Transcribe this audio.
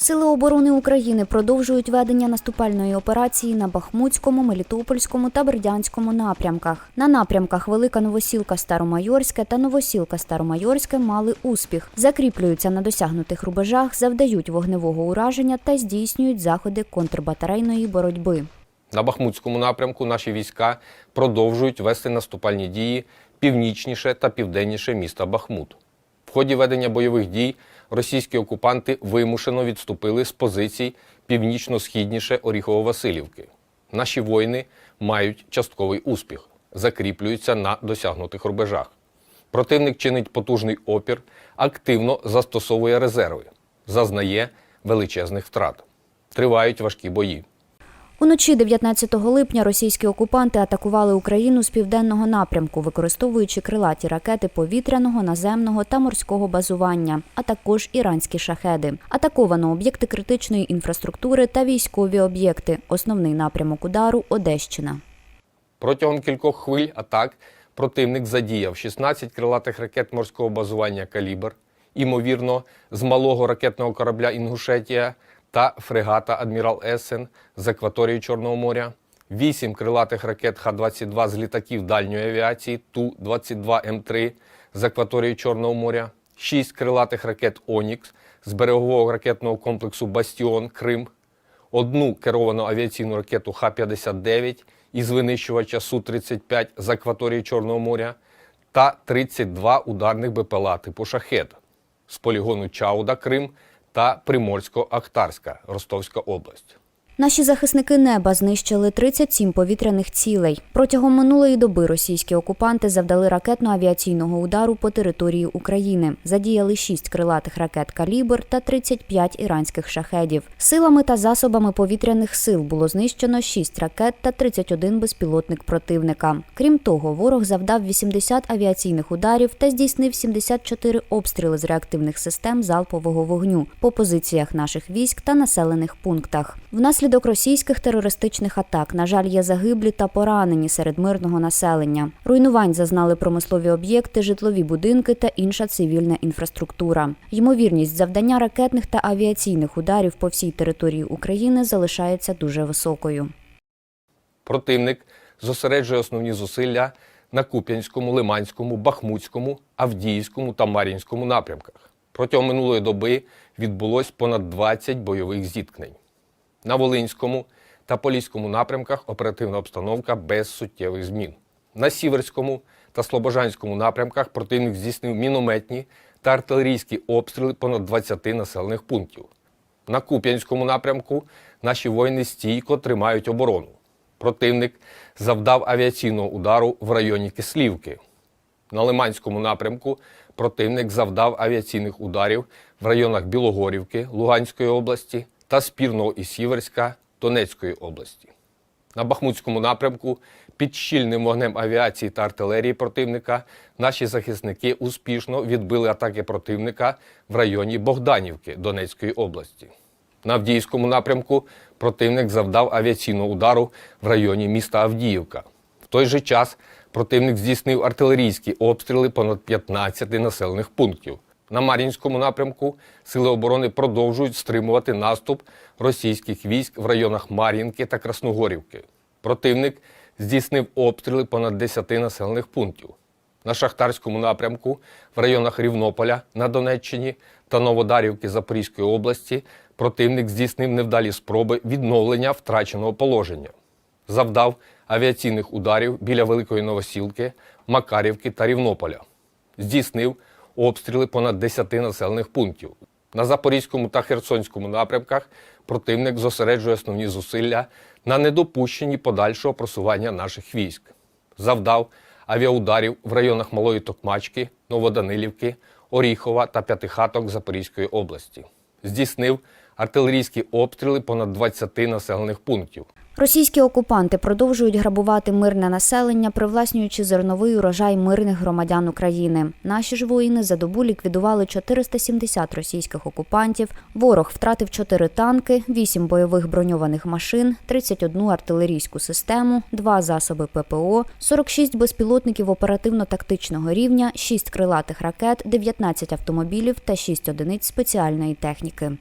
Сили оборони України продовжують ведення наступальної операції на Бахмутському, Мелітопольському та Бердянському напрямках. На напрямках Велика Новосілка Старомайорське та Новосілка Старомайорське мали успіх, закріплюються на досягнутих рубежах, завдають вогневого ураження та здійснюють заходи контрбатарейної боротьби. На Бахмутському напрямку наші війська продовжують вести наступальні дії північніше та південніше міста Бахмут. В ході ведення бойових дій російські окупанти вимушено відступили з позицій північно-східніше Оріхово-Василівки. Наші воїни мають частковий успіх, закріплюються на досягнутих рубежах. Противник чинить потужний опір, активно застосовує резерви, зазнає величезних втрат. Тривають важкі бої. Уночі 19 липня російські окупанти атакували Україну з південного напрямку, використовуючи крилаті ракети повітряного, наземного та морського базування, а також іранські шахеди. Атаковано об'єкти критичної інфраструктури та військові об'єкти. Основний напрямок удару Одещина. Протягом кількох хвиль атак противник задіяв 16 крилатих ракет морського базування «Калібр», імовірно, з малого ракетного корабля Інгушетія та фрегата Адмірал Есен з акваторії Чорного моря, 8 крилатих ракет Х-22 з літаків дальньої авіації Ту-22М3 з акваторії Чорного моря, 6 крилатих ракет Онікс з берегового ракетного комплексу Бастіон Крим, одну керовану авіаційну ракету Х-59 із винищувача Су-35 з акваторії Чорного моря та 32 ударних БПЛА типу «Шахет» з полігону Чауда Крим та Приморсько-Ахтарська Ростовська область. Наші захисники неба знищили 37 повітряних цілей. Протягом минулої доби російські окупанти завдали ракетно-авіаційного удару по території України. Задіяли 6 крилатих ракет «Калібр» та 35 іранських шахедів. Силами та засобами повітряних сил було знищено 6 ракет та 31 безпілотник противника. Крім того, ворог завдав 80 авіаційних ударів та здійснив 74 обстріли з реактивних систем залпового вогню по позиціях наших військ та населених пунктах. Внаслідок російських терористичних атак, на жаль, є загиблі та поранені серед мирного населення. Руйнувань зазнали промислові об'єкти, житлові будинки та інша цивільна інфраструктура. Ймовірність завдання ракетних та авіаційних ударів по всій території України залишається дуже високою. Противник зосереджує основні зусилля на Куп'янському, Лиманському, Бахмутському, Авдіївському та Мар'їнському напрямках. Протягом минулої доби відбулось понад 20 бойових зіткнень. На Волинському та Поліському напрямках оперативна обстановка без суттєвих змін. На Сіверському та Слобожанському напрямках противник здійснив мінометні та артилерійські обстріли понад 20 населених пунктів. На Куп'янському напрямку наші воїни стійко тримають оборону. Противник завдав авіаційного удару в районі Кислівки. На Лиманському напрямку противник завдав авіаційних ударів в районах Білогорівки Луганської області та Спірного і Сіверська Донецької області. На Бахмутському напрямку під щільним вогнем авіації та артилерії противника наші захисники успішно відбили атаки противника в районі Богданівки Донецької області. На Авдіївському напрямку противник завдав авіаційного удару в районі міста Авдіївка. В той же час противник здійснив артилерійські обстріли понад 15 населених пунктів. На Мар'їнському напрямку сили оборони продовжують стримувати наступ російських військ в районах Мар'їнки та Красногорівки. Противник здійснив обстріли понад 10 населених пунктів. На Шахтарському напрямку в районах Рівнополя на Донеччині та Новодарівки Запорізької області противник здійснив невдалі спроби відновлення втраченого положення. Завдав авіаційних ударів біля Великої Новосілки, Макарівки та Рівнополя. Здійснив обстріли понад 10 населених пунктів. На Запорізькому та Херсонському напрямках противник зосереджує основні зусилля на недопущенні подальшого просування наших військ. Завдав авіаударів в районах Малої Токмачки, Новоданилівки, Оріхова та П'ятихаток Запорізької області. Здійснив артилерійські обстріли понад 20 населених пунктів. Російські окупанти продовжують грабувати мирне населення, привласнюючи зерновий урожай мирних громадян України. Наші ж воїни за добу ліквідували 470 російських окупантів. Ворог втратив 4 танки, 8 бойових броньованих машин, 31 артилерійську систему, 2 засоби ППО, 46 безпілотників оперативно-тактичного рівня, 6 крилатих ракет, 19 автомобілів та 6 одиниць спеціальної техніки.